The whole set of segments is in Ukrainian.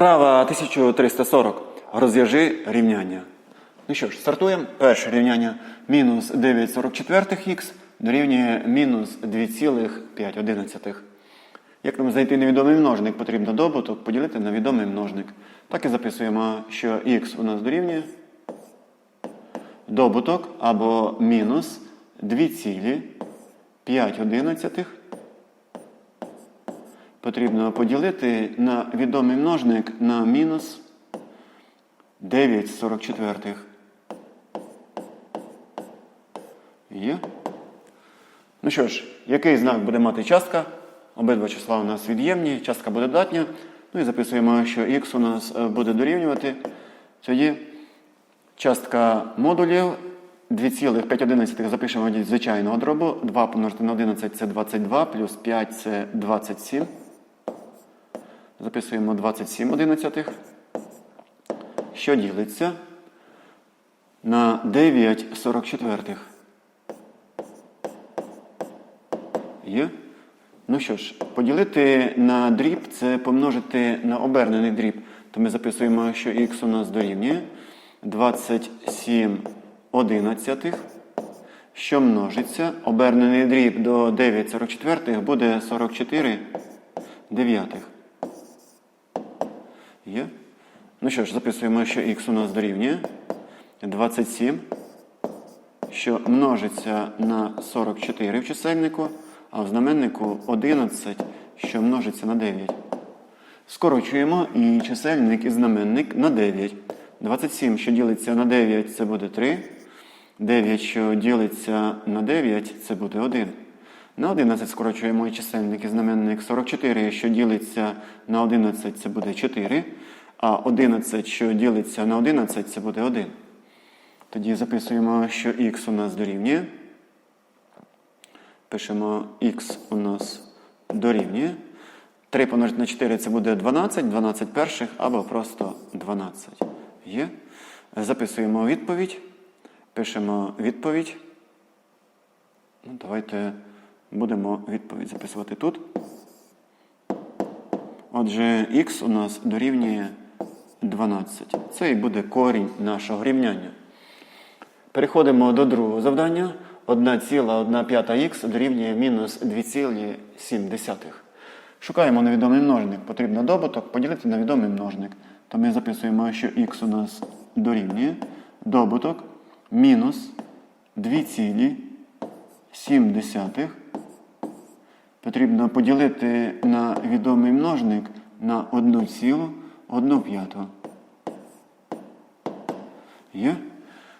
Вправа 1340. Розв'яжи рівняння. Ну що ж, стартуємо. Перше рівняння. Мінус 9,44х дорівнює мінус 2,5. Як нам знайти невідомий множник, потрібно добуток поділити на відомий множник. Так і записуємо, що х у нас дорівнює добуток або мінус 2,5 потрібно поділити на відомий множник на мінус 9,44. Є. Ну що ж, який знак буде мати частка? Обидва числа у нас від'ємні, частка буде датня. Ну і записуємо, що х у нас е, буде дорівнювати. Тоді частка модулів 2,5 запишемо від звичайного дробу. 2 помножити на 11 це 22, плюс 5 це 27. Записуємо 27 одинадцятих. Що ділиться на 9 44. Є? Ну що ж, поділити на дріб це помножити на обернений дріб. То ми записуємо, що х у нас дорівнює 27 одинадцятих, що множиться. Обернений дріб до 9 44 буде 44 дев'ятих. Є? Ну що ж, записуємо, що х у нас дорівнює 27, що множиться на 44 в чисельнику, а в знаменнику 11, що множиться на 9. Скорочуємо і чисельник, і знаменник на 9. 27, що ділиться на 9, це буде 3. 9, що ділиться на 9, це буде 1. На 11 скорочуємо і чисельник і знаменник 44, що ділиться на 11, це буде 4. А 11, що ділиться на 11, це буде 1. Тоді записуємо, що х у нас дорівнює. Пишемо х у нас дорівнює. 3 помножити на 4 це буде 12, 12 перших або просто 12. Є. Записуємо відповідь. Пишемо відповідь. Ну, Давайте будемо відповідь записувати тут. Отже, х у нас дорівнює 12. Це і буде корінь нашого рівняння. Переходимо до другого завдання. 1,1 х дорівнює мінус 2,7. Шукаємо невідомий множник. Потрібно добуток поділити на відомий множник. То ми записуємо, що х у нас дорівнює добуток мінус 2,7. Потрібно поділити на відомий множник на 1,1 п'яту. Є?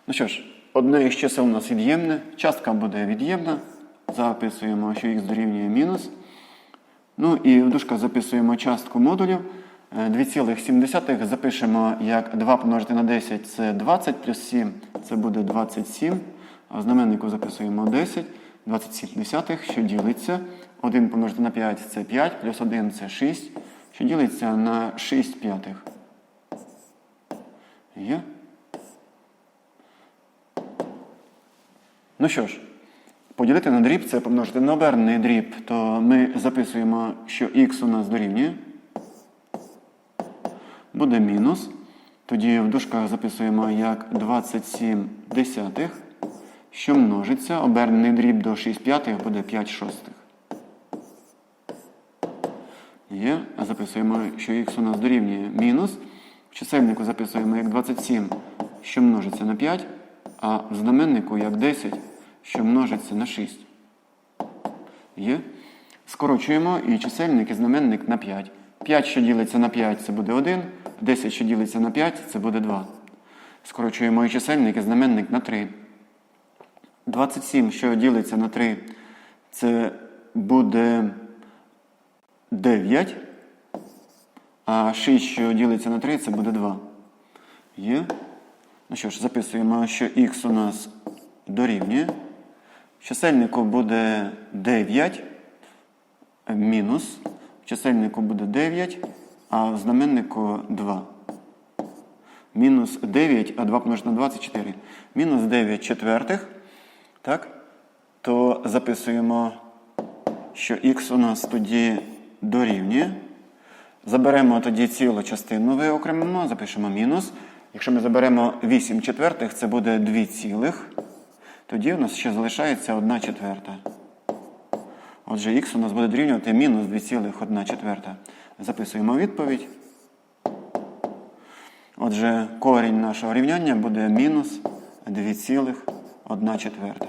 Ну що ж, одне із чисел у нас від'ємне, частка буде від'ємна. Записуємо, що х дорівнює мінус. Ну і в дужках записуємо частку модулів. Е, 2,7 запишемо як 2 помножити на 10 це 20 плюс 7 це буде 27. А в знаменнику записуємо 10. 27 що ділиться. 1 помножити на 5 це 5, плюс 1 це 6, що ділиться на 6 п'ятих. Є? Ну що ж, поділити на дріб це помножити на обернений дріб, то ми записуємо, що х у нас дорівнює. Буде мінус. Тоді в дужках записуємо як 27 десятих, що множиться. Обернений дріб до 6 п'ятих буде 5 шостих. Є. А записуємо, що х у нас дорівнює мінус. В чисельнику записуємо як 27, що множиться на 5, а в знаменнику як 10, що множиться на 6. Є. Скорочуємо і чисельник і знаменник на 5. 5, що ділиться на 5, це буде 1. 10, що ділиться на 5, це буде 2. Скорочуємо і чисельник і знаменник на 3. 27, що ділиться на 3, це буде 9. А 6, що ділиться на 3, це буде 2. Є. Ну що ж, записуємо, що х у нас дорівнює. Чисельнику буде 9 мінус. Чисельнику буде 9, а в знаменнику 2. Мінус 9, а 2 помножити на 2 це 4. Мінус 9 четвертих. Так? То записуємо, що х у нас тоді дорівнює Заберемо тоді цілу частину, виокремимо, запишемо мінус. Якщо ми заберемо 8 четвертих, це буде 2 цілих. Тоді у нас ще залишається 1 четверта. Отже, х у нас буде дорівнювати мінус 2,1 четверта. Записуємо відповідь. Отже, корінь нашого рівняння буде мінус 2,1 четверта.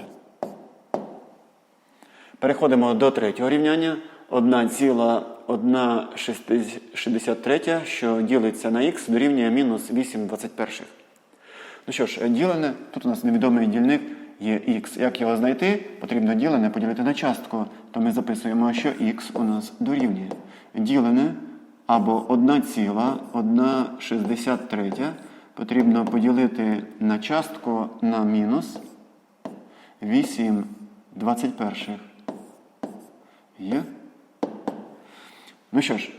Переходимо до третього рівняння. 1,163, що ділиться на х, дорівнює мінус 8 21. Ну що ж, ділене, тут у нас невідомий дільник є х. Як його знайти? Потрібно ділене поділити на частку. То ми записуємо, що х у нас дорівнює. Ділене або 1,163 потрібно поділити на частку на мінус 8 21. Є? Ну що ж,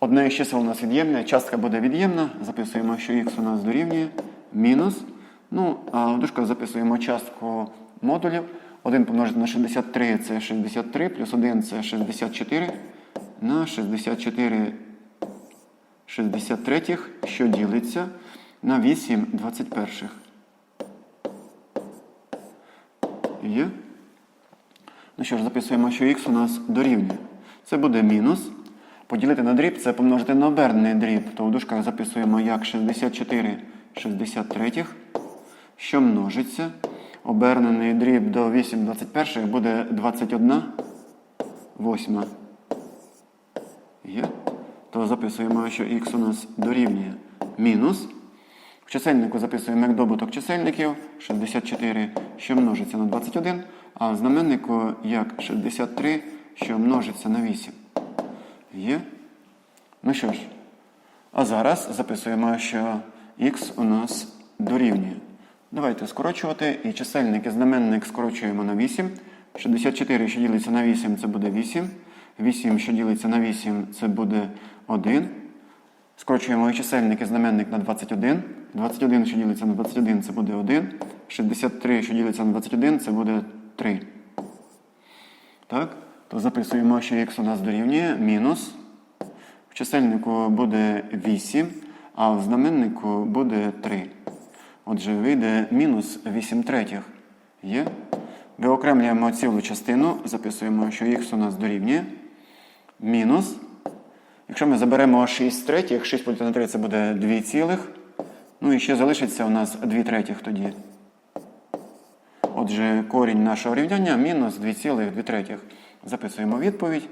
одне із чисел у нас від'ємне, частка буде від'ємна. Записуємо, що х у нас дорівнює мінус. Ну, а в записуємо частку модулів. 1 помножити на 63 це 63, плюс 1 це 64. На 64 63, що ділиться на 8 21. Є? Ну що ж, записуємо, що х у нас дорівнює. Це буде мінус. Поділити на дріб це помножити на обернений дріб. То в дужках записуємо як 64 63, що множиться. Обернений дріб до 8 21 буде 21 восьма. Є? То записуємо, що х у нас дорівнює мінус. В чисельнику записуємо як добуток чисельників 64, що множиться на 21, а в знаменнику як 63, що множиться на 8. Є? Ну що ж, а зараз записуємо, що х у нас дорівнює. Давайте скорочувати. І чисельник і знаменник скорочуємо на 8. 64, що ділиться на 8, це буде 8. 8, що ділиться на 8, це буде 1. Скорочуємо і чисельник і знаменник на 21. 21, що ділиться на 21, це буде 1. 63, що ділиться на 21, це буде 3. Так? То записуємо, що х у нас дорівнює мінус. В чисельнику буде 8, а в знаменнику буде 3. Отже, вийде мінус 8 третіх. Є? Виокремлюємо цілу частину, записуємо, що х у нас дорівнює. Мінус. Якщо ми заберемо 6 третіх, 6 поділити на 3 це буде 2 цілих. Ну і ще залишиться у нас 2 третіх тоді. Отже, корінь нашого рівняння мінус 2,2 третіх. Записуємо відповідь.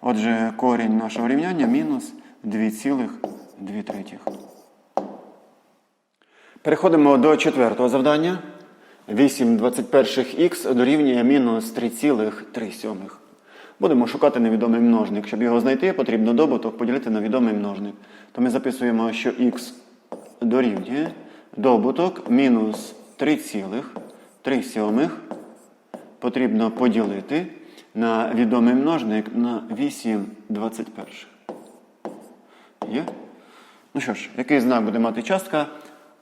Отже, корінь нашого рівняння мінус 2,2 третіх. Переходимо до четвертого завдання. 8 21х дорівнює мінус 3,3 сьомих. Будемо шукати невідомий множник. Щоб його знайти, потрібно добуток поділити на відомий множник. То ми записуємо, що х дорівнює добуток мінус 3,3 сьомих потрібно поділити на відомий множник на 8 21. Є? Ну що ж, який знак буде мати частка?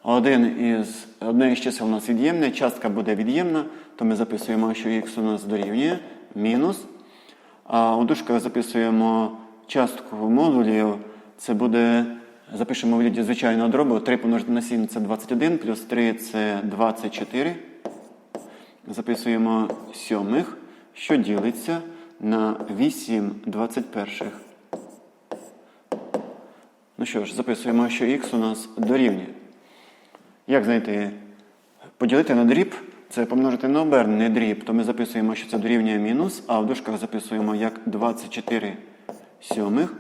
Один із, одне із чисел у нас від'ємне, частка буде від'ємна, то ми записуємо, що х у нас дорівнює мінус. А у дужках записуємо частку модулів. Це буде, запишемо в вигляді звичайного дробу. 3 помножити на 7 це 21, плюс 3 це 24. Записуємо сьомих, що ділиться на 8 21. Ну що ж, записуємо, що х у нас дорівнює. Як знайти? Поділити на дріб це помножити на обернений дріб, то ми записуємо, що це дорівнює мінус, а в дужках записуємо як 24 сьомих,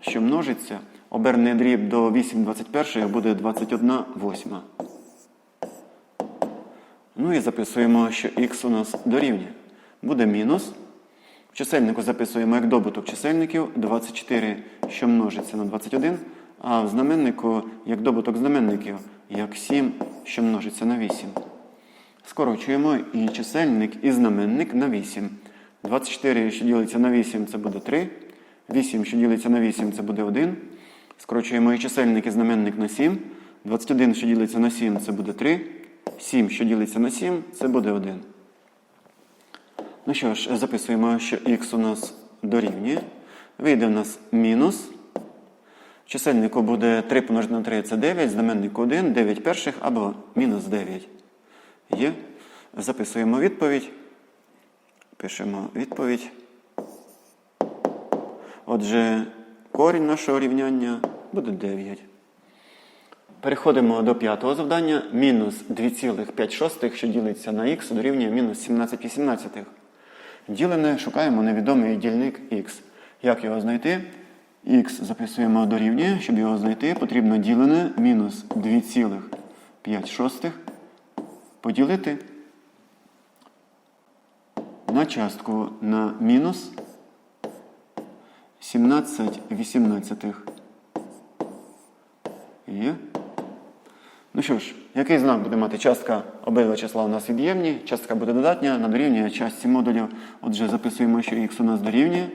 що множиться. Обернений дріб до 8 21 буде 21 восьма. Ну і записуємо, що х у нас дорівнює. Буде мінус. В чисельнику записуємо як добуток чисельників 24, що множиться на 21, а в знаменнику як добуток знаменників, як 7, що множиться на 8. Скорочуємо і чисельник, і знаменник на 8. 24, що ділиться на 8, це буде 3. 8, що ділиться на 8, це буде 1. Скорочуємо і чисельник, і знаменник на 7. 21, що ділиться на 7, це буде 3. 7, що ділиться на 7, це буде 1. Ну що ж, записуємо, що х у нас дорівнює. Вийде в нас мінус. Чисельнику буде 3 помножити на 3 це 9, знаменнику 1, 9 перших або мінус 9. Є. Записуємо відповідь. Пишемо відповідь. Отже, корінь нашого рівняння буде 9. Переходимо до п'ятого завдання. Мінус 2,5, що ділиться на х, дорівнює мінус 17,18. Ділене шукаємо невідомий дільник х. Як його знайти? х записуємо дорівнює. Щоб його знайти, потрібно ділене мінус 2,5 поділити на частку на мінус 17 вісімнадцятих. Є. Ну що ж, який знак буде мати частка обидва числа у нас від'ємні, частка буде додатня, на дорівнює частці модулів. Отже, записуємо, що х у нас дорівнює.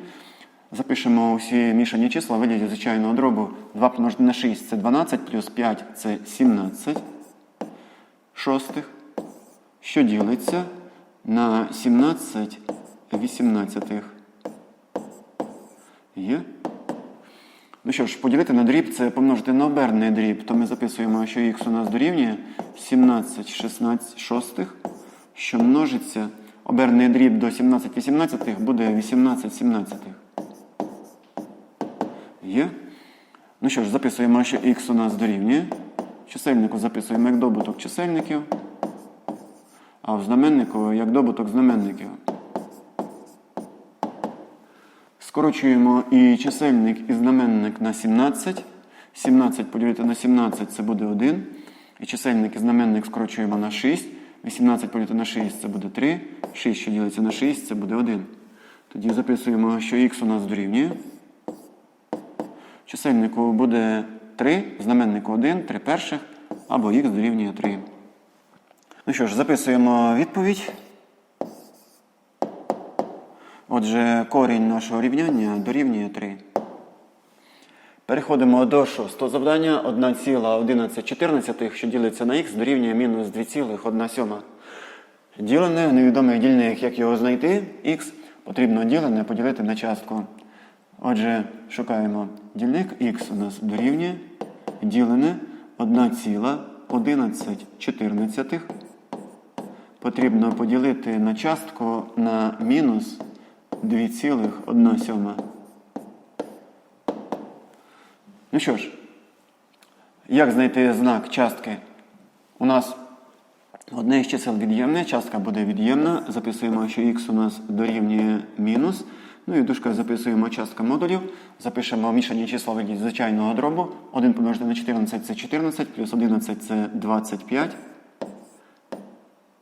Запишемо усі мішані числа вигляді звичайного дробу. 2 помножити на 6 це 12, плюс 5 це 17 шостих, що ділиться на 17 вісімнадцятих. Є. Ну що ж, поділити на дріб це помножити на оберний дріб, то ми записуємо, що х у нас дорівнює 17 16 шостих, що множиться. Оберний дріб до 17 18 буде 18 17. Є. Ну що ж, записуємо, що х у нас дорівнює. Чисельнику записуємо як добуток чисельників, а в знаменнику як добуток знаменників. Скорочуємо і чисельник, і знаменник на 17. 17 поділити на 17 це буде 1. І чисельник і знаменник скорочуємо на 6. 18 поділити на 6 це буде 3. 6, що ділиться на 6, це буде 1. Тоді записуємо, що х у нас дорівнює. Чисельнику буде 3, знаменнику 1, 3 перших, або х дорівнює 3. Ну що ж, записуємо відповідь. Отже, корінь нашого рівняння дорівнює 3. Переходимо до шостого завдання. 1,1114, що ділиться на х, дорівнює мінус 2,1 Ділене, невідомий дільник, як його знайти, х, потрібно ділене поділити на частку. Отже, шукаємо дільник х у нас дорівнює ділене 1,1114. Потрібно поділити на частку на мінус 2,1 Ну що ж, як знайти знак частки? У нас одне із чисел від'ємне, частка буде від'ємна. Записуємо, що х у нас дорівнює мінус. Ну і в дужках записуємо частка модулів. Запишемо мішані числа в вигляді звичайного дробу. 1 помножити на 14 це 14, плюс 11 це 25.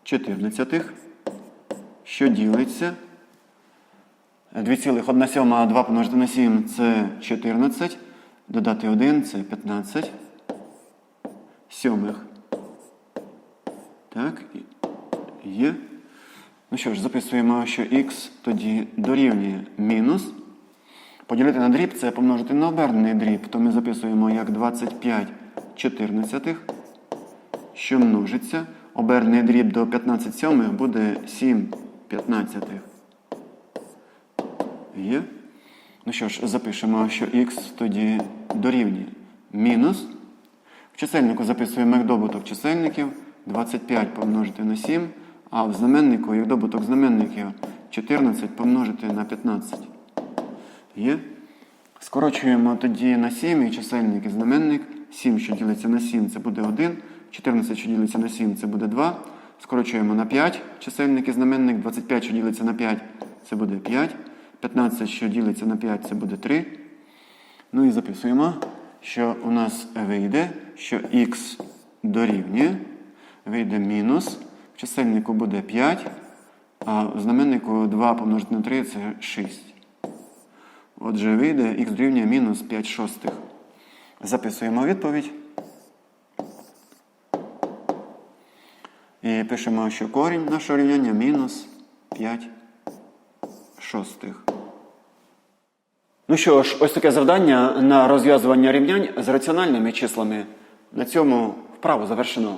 14, що ділиться. 2,1 а 2 помножити на 7 це 14. Додати 1 це 15. Сьомих. Так, є. Ну що ж, записуємо, що х тоді дорівнює мінус. Поділити на дріб це помножити на обернений дріб, то ми записуємо як 25 14, що множиться. Обернений дріб до 15 сьомих буде 7 15. Є. Ну що ж, запишемо, що х тоді дорівнює мінус. В чисельнику записуємо як добуток чисельників 25 помножити на 7, а в знаменнику як добуток знаменників 14 помножити на 15. Є. Скорочуємо тоді на 7 і чисельник і знаменник. 7, що ділиться на 7, це буде 1. 14, що ділиться на 7, це буде 2. Скорочуємо на 5 чисельник і знаменник. 25, що ділиться на 5, це буде 5. 15, що ділиться на 5, це буде 3. Ну і записуємо, що у нас вийде, що х дорівнює, вийде мінус. В чисельнику буде 5, а в знаменнику 2 помножити на 3 це 6. Отже, вийде х дорівнює мінус 5 шостих. Записуємо відповідь. І пишемо, що корінь нашого рівняння мінус 5 шостих. Ну що ж, ось таке завдання на розв'язування рівнянь з раціональними числами. На цьому вправо завершено.